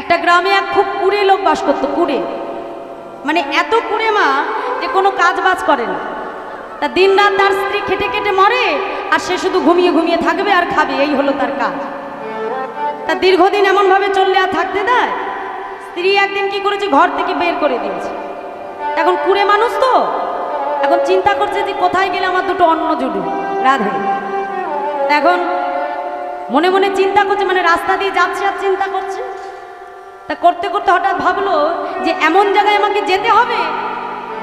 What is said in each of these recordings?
একটা গ্রামে এক খুব কুড়ে লোক বাস করতো, কুড়ে। মানে এত কুড়ে মা যে কোনো কাজ বাজ করে না। তা দিন রাত তার স্ত্রী খেটে খেটে মরে, আর সে শুধু ঘুমিয়ে ঘুমিয়ে থাকবে আর খাবে, এই হলো তার কাজ। তা দীর্ঘদিন এমনভাবে চললে আর থাকতে দেয়? স্ত্রী একদিন কি করেছে? ঘর থেকে বের করে দিয়েছে। এখন কুড়ে মানুষ তো। এখন চিন্তা করছে যে কোথায় গেলে আমার দুটো অন্ন জুড়ু রাধে। এখন মনে মনে চিন্তা করছে মানে রাস্তা দিয়ে যাচ্ছে আর চিন্তা করছে। তা করতে করতে হঠাৎ ভাবলো যে এমন জায়গায় আমাকে যেতে হবে,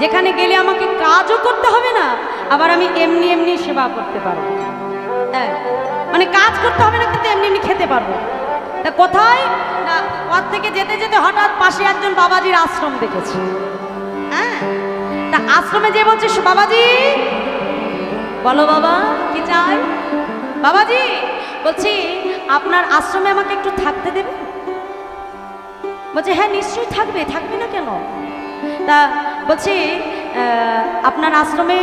যেখানে গেলে আমাকে কাজও করতে হবে না, আবার আমি এমনি এমনি সেবা করতে পারব। হ্যাঁ মানে কাজ করতে হবে না, কিন্তু এমনি এমনি খেতে পারব। তা কোথায়? না, পথ থেকে যেতে যেতে হঠাৎ পাশে একজন বাবাজির আশ্রম দেখেছি। হ্যাঁ তা আশ্রমে যে বলছে বাবাজি! বলো বাবা, কি চাই? বাবাজি, বলছি, আপনার আশ্রমে আমাকে একটু থাকতে দেবে বলছে হ্যাঁ নিশ্চয়ই থাকবে থাকবে না কেন? তা বলছি আপনার আশ্রমে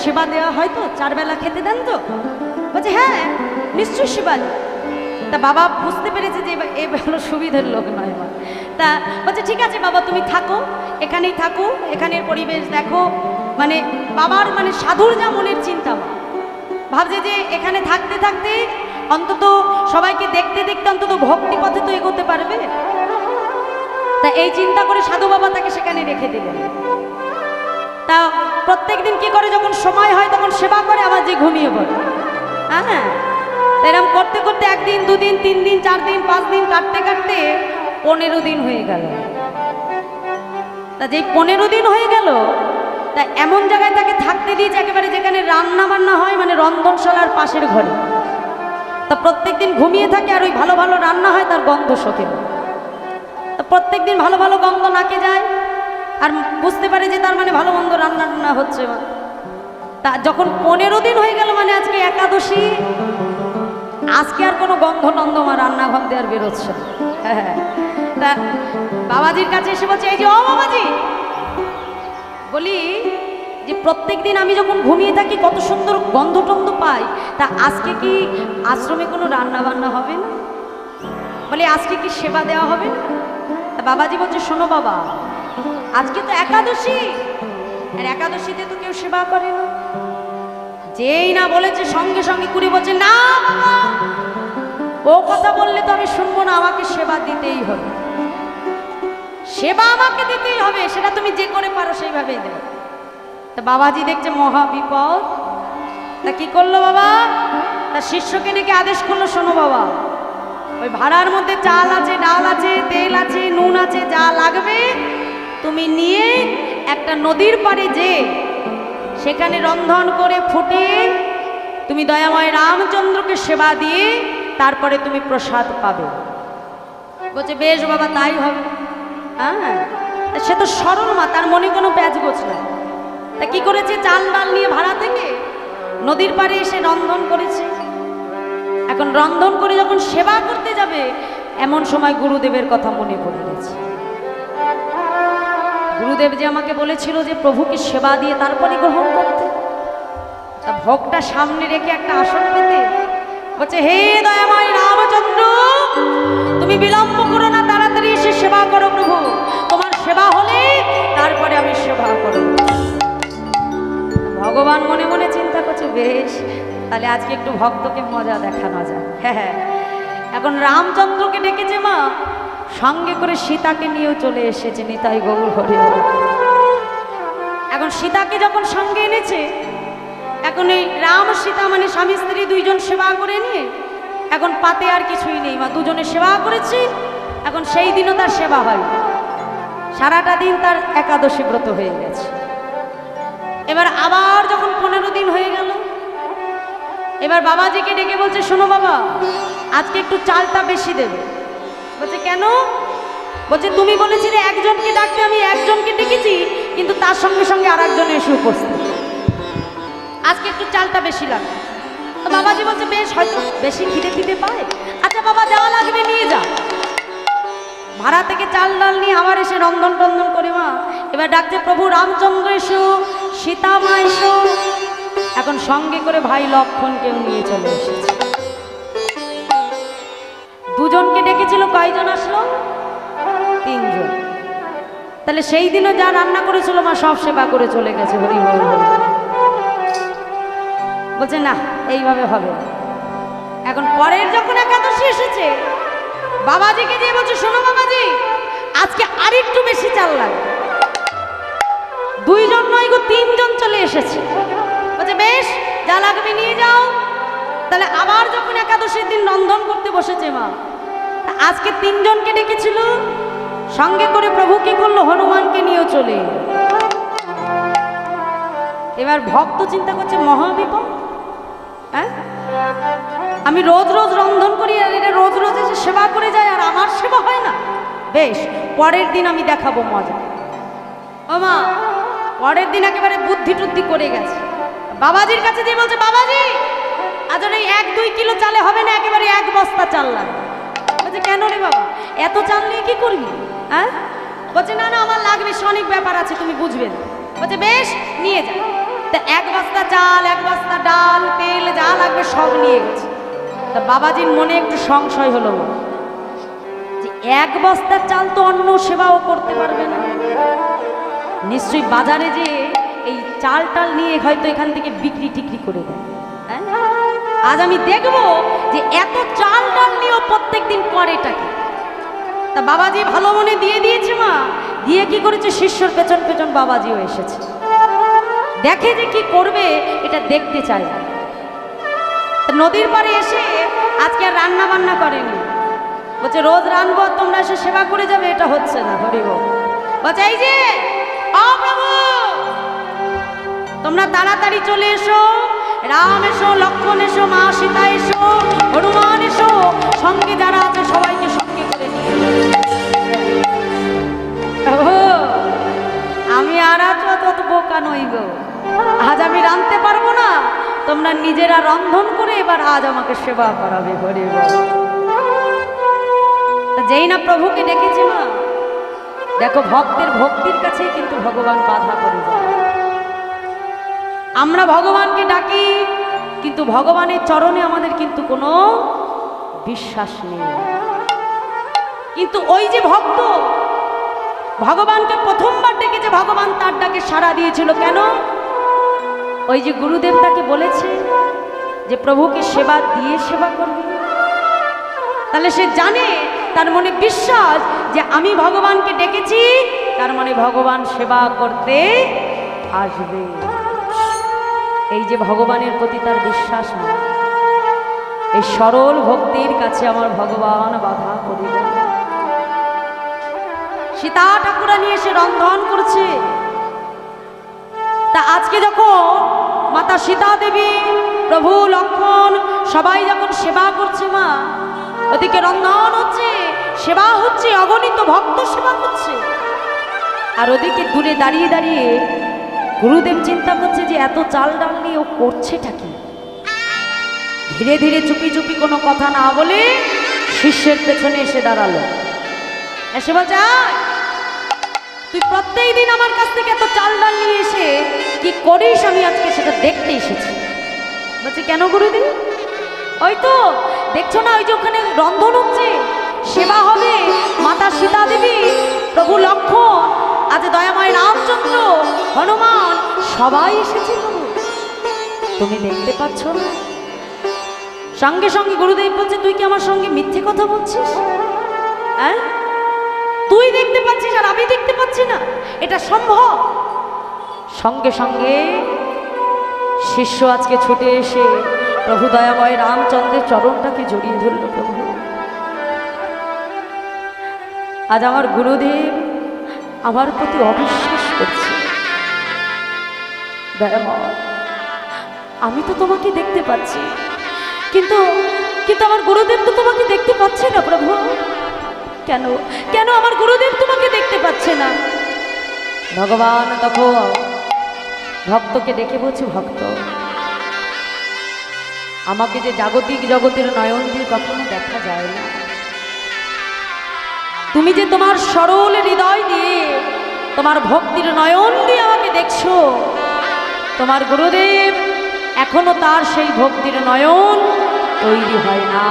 সেবা দেওয়া হয় তো চারবেলা খেতে দেন তো? বলছে হ্যাঁ নিশ্চয়ই সেবা তা বাবা বুঝতে পেরেছে যে এ ভালো সুবিধের লোক নয় তা বলছে, ঠিক আছে বাবা, তুমি থাকো, এখানেই থাকো, এখানের পরিবেশ দেখো। মানে বাবার মানে সাধুর যা মনের চিন্তা। ভাবছে যে এখানে থাকতে থাকতে অন্তত সবাইকে দেখতে দেখতে অন্তত ভক্তি পথে তো এগোতে পারবে। তা এই চিন্তা করে সাধু বাবা তাকে সেখানে রেখে দিলেন। তা প্রত্যেক দিন কি করে যখন সময় হয় তখন সেবা করে, আবার যে ঘুমিয়ে পড়ে। হ্যাঁ তা এরম করতে করতে একদিন, দুদিন তিন দিন চার দিন পাঁচ দিন কাটতে কাটতে পনেরো দিন হয়ে গেল। তা যেই পনেরো দিন হয়ে গেল, তা এমন জায়গায় তাকে থাকতে দিয়েছে একেবারে যেখানে রান্না বান্না হয় মানে রন্ধনশালার পাশের ঘরে। তা প্রত্যেক দিন ঘুমিয়ে থাকে আর ওই ভালো ভালো রান্না হয়, তার গন্ধ শোকে না। তা প্রত্যেক দিন ভালো ভালো গন্ধ নাকে যায় আর বুঝতে পারে যে তার মানে ভালো মন্দ রান্না টান্না হচ্ছে মা তা যখন পনেরো দিন হয়ে গেল মানে আজকে একাদশী, আজকে আর কোনো গন্ধ টন্ধ মা রান্না গন্ধে আর বেরোচ্ছে। হ্যাঁ তা বাবাজির কাছে এসে বলছে, এই যে ও বাবাজি! বলি যে প্রত্যেক দিন আমি যখন ঘুমিয়ে থাকি, কত সুন্দর গন্ধ টন্ধ পাই। তা আজকে কি আশ্রমে কোনো রান্না বান্না হবে না? বলে, আজকে কি সেবা দেওয়া হবে না? বাবাজি বলছে, শোনো বাবা, আজকে তো একাদশী। আর একাদশীতে তো কেউ সেবা করে না। যেই না বলেছে, সঙ্গে সঙ্গে কুড়ি বলছে, না ও কথা বললে তো আমি শুনব না, আমাকে সেবা দিতেই হবে। সেবা আমাকে দিতেই হবে, সেটা তুমি যে করে পারো সেইভাবেই দেবে। তা বাবাজি দেখছে মহা বিপদ। তা কি করল বাবা? তার শিষ্যকে নাকি আদেশ করল, শোনো বাবা ওই ভাড়ার মধ্যে চাল আছে, ডাল আছে, তেল আছে, নুন আছে, যা লাগবে, তুমি নিয়ে একটা নদীর পাড়ে যে সেখানে রন্ধন করে ফুটিয়ে তুমি দয়াময় রামচন্দ্রকে সেবা দিয়ে তারপরে তুমি প্রসাদ পাবে। বলছে, বেশ বাবা, তাই হবে। হ্যাঁ সে তো সরল মা, তার মনে কোনো প্যাচ গোছ নাই। তা কি করেছে? চাল ডাল নিয়ে ভাড়া থেকে নদীর পাড়ে এসে রন্ধন করেছে। এখন রন্ধন করে যখন সেবা করতে যাবে, এমন সময় গুরুদেবের কথা মনে পড়ে গেছে। গুরুদেব যে আমাকে বলেছিল যে প্রভুকে সেবা দিয়ে তারপরে গ্রহণ করতে, তা ভোগটা সামনে রেখে একটা আসন পেতে বলছে, হে দয়াময় রামচন্দ্র, তুমি বিলম্ব করো না, তাড়াতাড়ি এসে সেবা করো প্রভু। তোমার সেবা হলে তারপরে আমি সেবা করব। ভগবান মনে মনে চিন্তা করছে বেশ। তাহলে আজকে একটু ভক্তকে মজা দেখানো যায় হ্যাঁ হ্যাঁ। এখন রামচন্দ্রকে ডেকেছে মা। সঙ্গে করে সীতাকে নিয়েও চলে এসেছে নিতাই গৌর হরে। এখন সীতাকে যখন সঙ্গে এনেছে, এখন এই রাম, সীতা মানে স্বামী, স্ত্রী দুইজন সেবা করে নিয়ে, এখন পাতে আর কিছুই নেই। মা দুজনে সেবা করেছি, এখন সেই দিনও তার সেবা হয়। সারাটা দিন তার একাদশী ব্রত হয়ে গেছে। এবার আবার যখন পনেরো দিন হয়ে গেল, এবার বাবাজিকে ডেকে বলছে, শোনো বাবা, আজকে একটু চালটা বেশি দেবে। বলছে, কেন? বলছে, তুমি বলেছিলে একজনকে ডাকতে, আমি একজনকে ডেকেছি, কিন্তু তার সঙ্গে সঙ্গে আর একজন এসে উপস্থিত। আজকে একটু চালটা বেশি লাগবে। তো বাবাজি বলছে, বেশ, হয়তো বেশি খিদে খিদে পায়। আচ্ছা বাবা দেওয়া লাগবে নিয়ে যা। ভাড়া থেকে চাল ডাল নিয়ে আবার এসে রন্ধন টন্ধন করে মা, এবার ডাকছে, প্রভু রামচন্দ্র এসো। সীতা মা এখন সঙ্গে করে ভাই লক্ষণকেও নিয়ে চলে এসেছে। দুজনকে ডেকেছিল, কয়জন আসলো? তিনজন। তাহলে সেই দিনও যা রান্না করেছিল, মা সব সেবা করে চলে গেছে, হরি বলছে, না, এইভাবে হবে এখন পরের যখন একাদশী এসেছে, বাবাজিকে দিয়ে বলছে, শোনো বাবাজি, আজকে আরেকটু বেশি চাল লাগবে দুইজন তিনজন চলে এসেছে। বলছে, বেশ যা লাগবে নিয়ে যাও। তাহলে আবার যখন একাদশীর দিন রন্ধন করতে বসেছে মা আজকে তিনজনকে ডেকেছিল। সঙ্গে করে প্রভু কি করল? হনুমানকে নিয়েও চলে এবার ভক্ত চিন্তা করছে, মহাবিপদ? হ্যাঁ? আমি রোজ রোজ রন্ধন করি আর এটা রোজ রোজ এসে সেবা করে যায় আর আমার সেবা হয় না। বেশ, পরের দিন আমি দেখাবো মজা। ও মা পরের দিন একেবারে বুদ্ধি টুদ্ধি করে গেছে। বাবাজির কাছে দিয়ে বলছে, বাবাজি, আজ এই এক দুই কিলো চালে হবে না, একেবারে এক বস্তা চাল লাগবে। বলছে, কেন রে বাবা? এত চাল নিয়ে কি করবি? হ্যাঁ? বলছে, না না, আমার লাগবে অনেক ব্যাপার আছে, তুমি বুঝবে বলছে, বেশ, নিয়ে যা। তা এক বস্তা চাল, এক বস্তা ডাল, তেল, যা লাগবে সব নিয়ে গেছে। তা বাবাজির মনে একটু সংশয় হলো যে এক বস্তা চাল তো অন্য সেবাও করতে পারবে না। নিশ্চয়ই বাজারে যে এই চাল টাল নিয়ে হয়তো এখান থেকে বিক্রি টিক্রি করে দেয়? আজ আমি দেখব যে এত চাল ডাল নিয়েও প্রত্যেক দিন করেটাকে তা বাবাজি ভালো মনে দিয়ে দিয়েছে মা। দিয়ে কি করেছে? শিষ্যর পেছন পেছন বাবাজিও এসেছে। দেখে যে কি করবে, এটা দেখতে চায় নদীর পাড়ে এসে আজকে আর রান্না বান্না করেনি। বলছে, রোজ রানবো, তোমরা এসে সেবা করে যাবে, এটা হচ্ছে না, হরিব। বলছে, এই যে তোমরা তাড়াতাড়ি চলে এসো। রাম এসো, লক্ষণ এসো, মা সীতা এসো, হনুমান এসো, সঙ্গে যারা আছে সবাইকে সঙ্গে করে আমি আর অত বোকা নই গো। আজ আমি রাঁধতে পারব না। তোমরা নিজেরা রন্ধন করে এবার আজ আমাকে সেবা করাবে। তা যেই না প্রভুকে ডেকেছে মা, দেখো ভক্তের ভক্তির কাছেই কিন্তু ভগবান বাধা করে যায়। আমরা ভগবানকে ডাকি, কিন্তু ভগবানের চরণে আমাদের কিন্তু কোনো বিশ্বাস নেই। কিন্তু ওই যে ভক্ত, ভগবানকে প্রথমবার ডেকেছে, ভগবান তার ডাকে সাড়া দিয়েছিল। কেন? ওই যে গুরুদেব তাকে বলেছে যে, প্রভুকে সেবা দিয়ে সেবা করবে। তাহলে সে জানে, তার মনে বিশ্বাস যে, আমি ভগবানকে ডেকেছি, তার মানে ভগবান সেবা করতে আসবে। এই যে ভগবানের প্রতি তার বিশ্বাস নেই এই সরল ভক্তির কাছে আমার ভগবান বাধা করিল সীতা ঠাকুরা নিয়ে এসে রন্ধন করছে। তা আজকে যখন মাতা সীতা দেবী, প্রভু লক্ষণ সবাই যখন সেবা করছে মা, ওদিকে রন্ধন হচ্ছে, সেবা হচ্ছে, অগণিত ভক্ত সেবা করছে। আর ওদিকে দূরে দাঁড়িয়ে দাঁড়িয়ে গুরুদেব চিন্তা করছে যে এত চাল ডাল নিয়ে ও করছেটা কি? ধীরে ধীরে চুপি চুপি কোনো কথা না বলে শিষ্যের পেছনে এসে দাঁড়াল। এসে বলছে "আয়, তুই প্রত্যেক দিন আমার কাছ থেকে এত চাল ডাল নিয়ে এসে কি করিস? আমি আজকে সেটা দেখতে এসেছি। বলছে কেন গুরুদেব? ওই তো দেখছ না ওই যে ওখানে রন্ধন হচ্ছে? সেবা হবে মাতা সীতা দেবী প্রভু লক্ষ্মণ আজ দয়াময় রামচন্দ্র হনুমান সবাই এসেছে তুমি দেখতে পাচ্ছ না? সঙ্গে সঙ্গে গুরুদেব বলছে, তুই কি আমার সঙ্গে মিথ্যে কথা বলছিস? হ্যাঁ? তুই দেখতে পাচ্ছিস আর আমি দেখতে পাচ্ছি না। এটা সম্ভব? সঙ্গে সঙ্গে শিষ্য আজকে ছুটে এসে প্রভু দয়াময় রামচন্দ্রের চরণটাকে জড়িয়ে ধরল প্রভু। আজ আমার গুরুদেব আমার প্রতি অবিশ্বাস দয়াময় আমি তো তোমাকে দেখতে পাচ্ছি। কিন্তু কিন্তু আমার গুরুদেব তো তোমাকে দেখতে পাচ্ছে না, প্রভু। কেন কেন আমার গুরুদেব তোমাকে দেখতে পাচ্ছে না? ভগবান তখন ভক্তকে দেখে বলছে, ভক্ত। আমাকে যে জাগতিক জগতের নয়ন দিয়ে কখনো দেখা যায় না। তুমি যে তোমার সরল হৃদয় দিয়ে তোমার ভক্তির নয়ন দিয়ে আমাকে দেখছ তোমার গুরুদেব, এখনও তার সেই ভক্তির নয়ন তৈরি হয় না।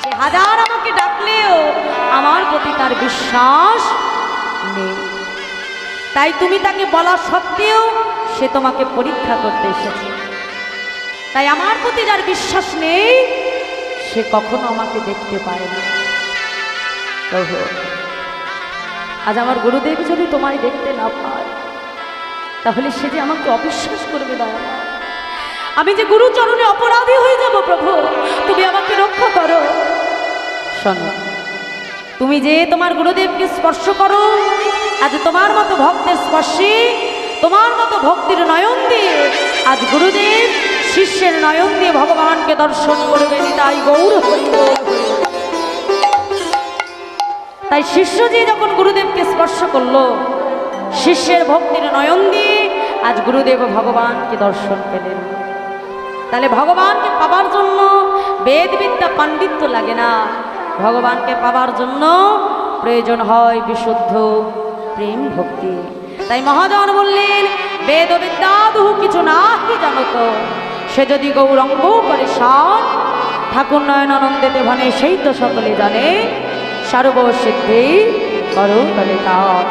সে হাজার আমাকে ডাকলেও আমার প্রতি তার বিশ্বাস নেই। তাই তুমি তাকে বলা সত্ত্বেও সে তোমাকে পরীক্ষা করতে এসেছে। তাই আমার প্রতি যার বিশ্বাস নেই, সে কখনো আমাকে দেখতে পায় না। আজ আমার গুরুদেব যদি তোমায় দেখতে না পায় তাহলে সে যে আমাকে অবিশ্বাস করবে না আমি যে গুরুচরণে অপরাধী হয়ে যাব প্রভু তুমি আমাকে রক্ষা করো শোনো তুমি যে তোমার গুরুদেবকে স্পর্শ করো আজ তোমার মতো ভক্তের স্পর্শে তোমার মতো ভক্তির নয়ন দিয়ে আজ গুরুদেব শিষ্যের নয়ন দিয়ে ভগবানকে দর্শন করবেন তাই গৌর তাই শিষ্য যে যখন গুরুদেবকে স্পর্শ করল শিষ্যের ভক্তির নয়ন দিয়ে আজ গুরুদেব ভগবানকে দর্শন পেলেন। তাহলে ভগবানকে পাবার জন্য বেদবিদ্যা পাণ্ডিত্য লাগে না। ভগবানকে পাবার জন্য প্রয়োজন হয় বিশুদ্ধ প্রেম ভক্তি। তাই মহাজন বললেন বেদ বিদ্যা দুহু কিছু না কি জানত। সে যদি গৌরঙ্গ করে সার ঠাকুর নয়নানন্দেতে ভানে সেই তো সকলে জানে, সর্বসিদ্ধি করো তলে কাজ